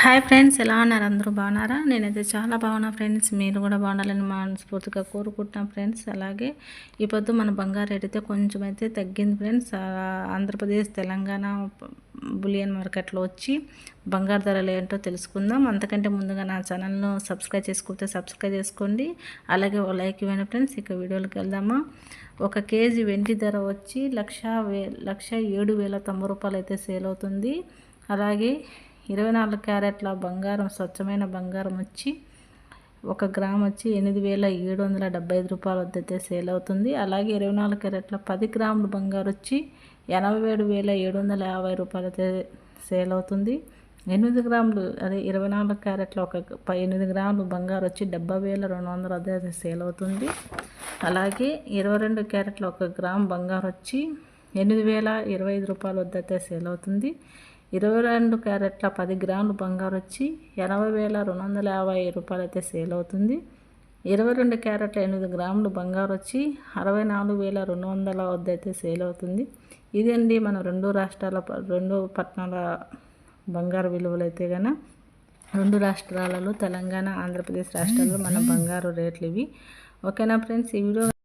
Hi friends ఎలా ఉన్నారు? అందరూ బాగున్నారా? నేనైతే చాలా బాగున్నా ఫ్రెండ్స్. మీరు కూడా బాగుండాలని మనస్ఫూర్తిగా కోరుకుంటున్నాం ఫ్రెండ్స్. అలాగే ఈ పొద్దు మన బంగారు రేట్ అయితే కొంచెం అయితే తగ్గింది ఫ్రెండ్స్. ఆంధ్రప్రదేశ్ తెలంగాణ బులియన్ మార్కెట్లో వచ్చి బంగారు ధరలు ఏంటో తెలుసుకుందాం. అంతకంటే ముందుగా నా ఛానల్ను సబ్స్క్రైబ్ చేసుకుంటే సబ్స్క్రైబ్ చేసుకోండి. అలాగే ఓ లైక్ ఇవ్వండి ఫ్రెండ్స్. ఇక వీడియోలోకి వెళ్దామా? ఒక కేజీ వెండి ధర వచ్చి లక్ష వే లక్ష ఏడు వేల తొంభై రూపాయలు అయితే సేల్ అవుతుంది. అలాగే ఇరవై నాలుగు క్యారెట్ల బంగారం స్వచ్ఛమైన బంగారం వచ్చి ఒక గ్రామ్ వచ్చి ఎనిమిది వేల ఏడు వందల డెబ్బై ఐదు రూపాయల వద్ద అయితే సేల్ అవుతుంది. అలాగే ఇరవై నాలుగు క్యారెట్ల పది గ్రాములు బంగారు వచ్చి ఎనభై ఏడు వేల ఏడు వందల యాభై రూపాయలు అయితే సేల్ అవుతుంది. ఎనిమిది గ్రాములు అదే ఇరవై నాలుగు క్యారెట్ల ఒక ప- ఎనిమిది గ్రాములు బంగారు వచ్చి డెబ్బై వేల రెండు వందల వద్ద అయితే సేల్ అవుతుంది. అలాగే ఇరవై రెండు క్యారెట్ల ఒక గ్రామ్ బంగారు వచ్చి ఎనిమిది వేల ఇరవై ఐదు రూపాయల వద్ద అయితే సేల్ అవుతుంది. ఇరవై రెండు క్యారెట్ల పది గ్రాములు బంగారు వచ్చి ఎనభై వేల రెండు వందల యాభై రూపాయలైతే సేల్ అవుతుంది. ఇరవై రెండు క్యారెట్ల ఎనిమిది గ్రాములు బంగారు వచ్చి అరవై నాలుగు వేల రెండు వందల వద్ద అయితే సేల్ అవుతుంది. ఇదండి మన రెండు రాష్ట్రాల ప- రెండు పట్టణాల బంగారు విలువలు అయితే గన రెండు రాష్ట్రాలలో తెలంగాణ ఆంధ్రప్రదేశ్ రాష్ట్రాల్లో మన బంగారు రేట్లు ఇవి. ఓకేనా ఫ్రెండ్స్? ఈ వీడియో